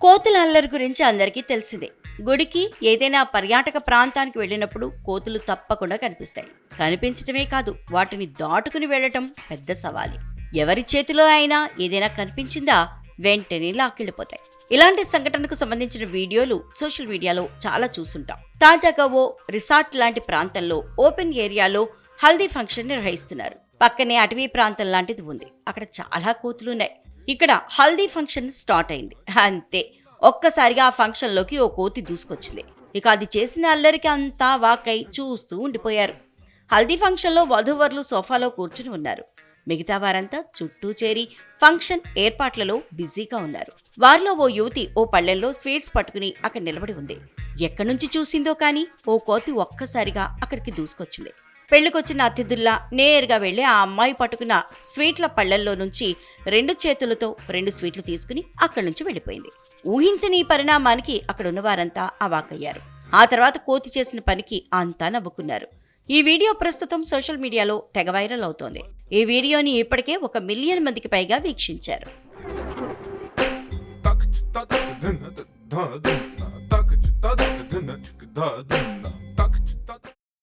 కోతుల అల్లరి గురించి అందరికీ తెలిసిందే. గుడికి ఏదైనా పర్యాటక ప్రాంతానికి వెళ్ళినప్పుడు కోతులు తప్పకుండా కనిపిస్తాయి. కనిపించటమే కాదు వాటిని దాటుకుని వెళ్ళటం పెద్ద సవాలే. ఎవరి చేతిలో అయినా ఏదైనా కనిపించిందా వెంటనే లాక్కెళ్ళిపోతాయి. ఇలాంటి సంఘటనకు సంబంధించిన వీడియోలు సోషల్ మీడియాలో చాలా చూసుంటాం తాజాగా ఓ రిసార్ట్ లాంటి ప్రాంతంలో ఓపెన్ ఏరియాలో హల్దీ ఫంక్షన్ నిర్వహిస్తున్నారు. పక్కనే అటవీ ప్రాంతం లాంటిది ఉంది. అక్కడ చాలా కోతులున్నాయి. ఇక్కడ హల్దీ ఫంక్షన్ స్టార్ట్ అయింది. అంతే. ఒక్కసారిగా ఆ ఫంక్షన్లోకి ఓ కోతి దూసుకొచ్చింది. ఇక అది చేసిన అల్లరికి అంతా వాకై చూస్తూ ఉండిపోయారు. హల్దీ ఫంక్షన్లో వధూవరులు సోఫాలో కూర్చుని ఉన్నారు. మిగతా వారంతా చుట్టూ చేరి ఫంక్షన్ ఏర్పాట్లలో బిజీగా ఉన్నారు. వారిలో ఓ యువతి ఓ పళ్ళెంలో స్వీట్స్ పట్టుకుని అక్కడ నిలబడి ఉంది. ఎక్కడి నుంచి చూసిందో కానీ ఓ కోతి ఒక్కసారిగా అక్కడికి దూసుకొచ్చింది. పెళ్ళికొచ్చిన అతిథుల్లా నేరుగా వెళ్ళి ఆ అమ్మాయి పట్టుకున్న స్వీట్ల పళ్ళెల్లో నుంచి రెండు చేతులతో రెండు స్వీట్లు తీసుకుని అక్కడి నుంచి వెళ్ళిపోయింది. ఊహించని ఈ పరిణామానికి అక్కడున్న వారంతా అవాకయ్యారు ఆ తర్వాత కోతి చేసిన పనికి అంతా నవ్వుకున్నారు. ఈ వీడియో ప్రస్తుతం సోషల్ మీడియాలో తెగ వైరల్ అవుతోంది. ఈ వీడియోని ఇప్పటికే ఒక మిలియన్ మందికి పైగా వీక్షించారు. Tak,